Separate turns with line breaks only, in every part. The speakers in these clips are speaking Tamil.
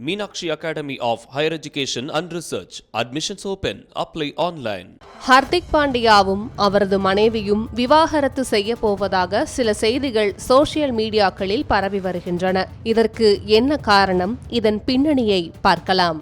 Meenakshi academy of higher education and research admissions open apply online
Hardik பாண்டியாவும் அவரது மனைவியும் விவாகரத்து செய்ய போவதாக சில செய்திகள் சோசியல் மீடியாக்களில் பரவி வருகின்றன. இதற்கு என்ன காரணம்? இதன் பின்னணியை பார்க்கலாம்.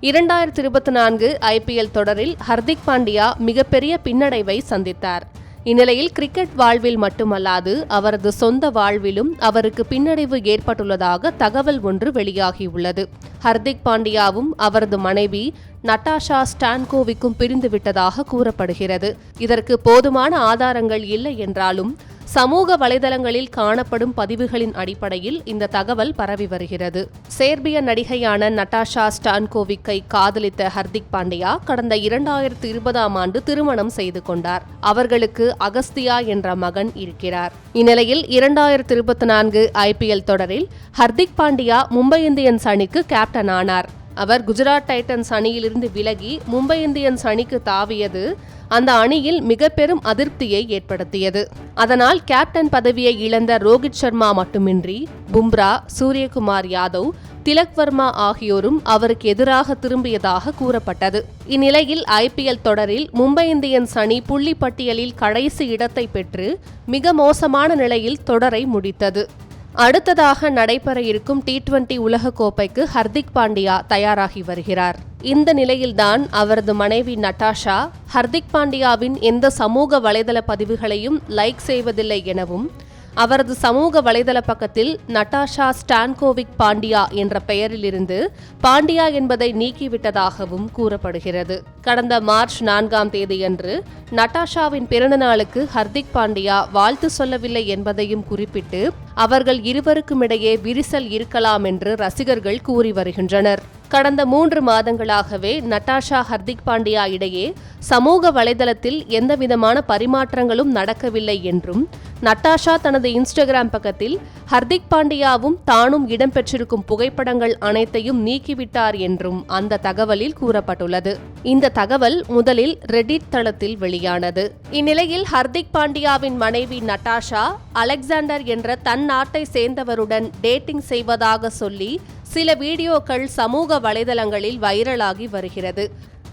இரண்டாயிரத்தி இருபத்தி நான்கு ஐபிஎல் தொடரில் ஹர்திக் பாண்டியா மிகப்பெரிய பின்னடைவை சந்தித்தார். இந்நிலையில் கிரிக்கெட் வாழ்வில் மட்டுமல்லாது அவரது சொந்த வாழ்விலும் அவருக்கு பின்னடைவு ஏற்பட்டுள்ளதாக தகவல் ஒன்று வெளியாகியுள்ளது. ஹர்திக் பாண்டியாவும் அவரது மனைவி நட்டாஷா ஸ்டான்கோவிக்கும் பிரிந்துவிட்டதாக கூறப்படுகிறது. இதற்கு போதுமான ஆதாரங்கள் இல்லை என்றாலும் சமூக வலைதளங்களில் காணப்படும் பதிவுகளின் அடிப்படையில் இந்த தகவல் பரவி வருகிறது. சேர்பிய நடிகையான நட்டாஷா ஸ்டான்கோவிக்கை காதலித்த ஹர்திக் பாண்டியா கடந்த இரண்டாயிரத்து இருபதாம் ஆண்டு திருமணம் செய்து கொண்டார். அவர்களுக்கு அகஸ்தியா என்ற மகன் இருக்கிறார். இந்நிலையில் இரண்டாயிரத்து இருபத்தி நான்கு ஐபிஎல் தொடரில் ஹர்திக் பாண்டியா மும்பை இந்தியன்ஸ் அணிக்கு கேப்டன் ஆனார் அவர் குஜராத் டைட்டன்ஸ் அணியிலிருந்து விலகி மும்பை இந்தியன்ஸ் அணிக்கு தாவியது அந்த அணியில் மிக பெரும் அதிருப்தியை ஏற்படுத்தியது. அதனால் கேப்டன் பதவியை இழந்த ரோஹித் சர்மா மட்டுமின்றி பும்ரா சூரியகுமார் யாதவ் திலக் வர்மா ஆகியோரும் அவருக்கு எதிராக திரும்பியதாக கூறப்பட்டது. இந்நிலையில் ஐபிஎல் தொடரில் மும்பை இந்தியன்ஸ் அணி புள்ளி பட்டியலில் கடைசி இடத்தை பெற்று மிக மோசமான நிலையில் தொடரை முடித்தது. அடுத்ததாக நடைபெற இருக்கும் டி டுவெண்டி உலகக்கோப்பைக்கு ஹர்திக் பாண்டியா தயாராகி வருகிறார். இந்த நிலையில்தான் அவரது மனைவி நட்டாஷா ஹர்திக் பாண்டியாவின் எந்த சமூக வலைதள பதிவுகளையும் லைக் செய்வதில்லை எனவும் அவரது சமூக வலைதள பக்கத்தில் நட்டாஷா ஸ்டான்கோவிக் பாண்டியா என்ற பெயரிலிருந்து பாண்டியா என்பதை நீக்கிவிட்டதாகவும் கூறப்படுகிறது. கடந்த மார்ச் நான்காம் தேதியன்று நட்டாஷாவின் பிறந்த நாளுக்கு ஹர்திக் பாண்டியா வாழ்த்து சொல்லவில்லை என்பதையும் குறிப்பிட்டு அவர்கள் இருவருக்குமிடையே விரிசல் இருக்கலாம் என்று ரசிகர்கள் கூறி வருகின்றனர். கடந்த மூன்று மாதங்களாகவே நட்டாஷா ஹர்திக் பாண்டியா இடையே சமூக வலைதளத்தில் எந்தவிதமான பரிமாற்றங்களும் நடக்கவில்லை என்றும் நட்டாஷா தனது இன்ஸ்டாகிராம் பக்கத்தில் ஹர்திக் பாண்டியாவும் தானும் இடம்பெற்றிருக்கும் புகைப்படங்கள் அனைத்தையும் நீக்கிவிட்டார் என்றும் அந்த தகவலில் கூறப்பட்டுள்ளது. இந்த தகவல் முதலில் ரெடிட் தளத்தில் வெளியானது. இந்நிலையில் ஹர்திக் பாண்டியாவின் மனைவி நட்டாஷா அலெக்சாண்டர் என்ற தன் நாட்டை சேர்ந்தவருடன் டேட்டிங் செய்வதாக சொல்லி சில வீடியோக்கள் சமூக வலைதளங்களில் வைரலாகி வருகிறது.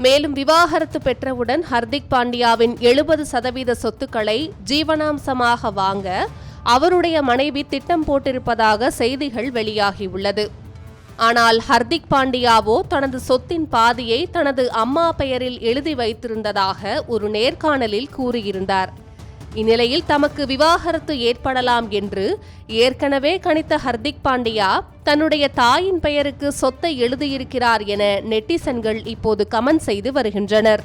மேலும் விவாகரத்து பெற்றவுடன் ஹர்திக் பாண்டியாவின் எழுபது சதவீத சொத்துக்களை ஜீவனாம்சமாக வாங்க அவருடைய மனைவி திட்டம் போட்டிருப்பதாக செய்திகள் வெளியாகியுள்ளது. ஆனால் ஹர்திக் பாண்டியாவோ தனது சொத்தின் பாதியை தனது அம்மா பெயரில் எழுதி வைத்திருந்ததாக ஒரு நேர்காணலில் கூறியிருந்தார். இந்நிலையில் தமக்கு விவாகரத்து ஏற்படலாம் என்று ஏற்கனவே கணித்த ஹர்திக் பாண்டியா தன்னுடைய தாயின் பெயருக்கு சொத்தை எழுதியிருக்கிறார் என நெட்டிசன்கள் இப்போது கமெண்ட் செய்து வருகின்றனர்.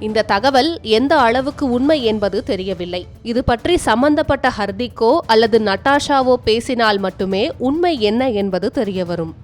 இந்த தகவல் எந்த அளவுக்கு உண்மை என்பது தெரியவில்லை. இது பற்றி சம்பந்தப்பட்ட ஹர்திக்கோ அல்லது நட்டாஷாவோ பேசினால் மட்டுமே உண்மை என்ன என்பது தெரியவரும்.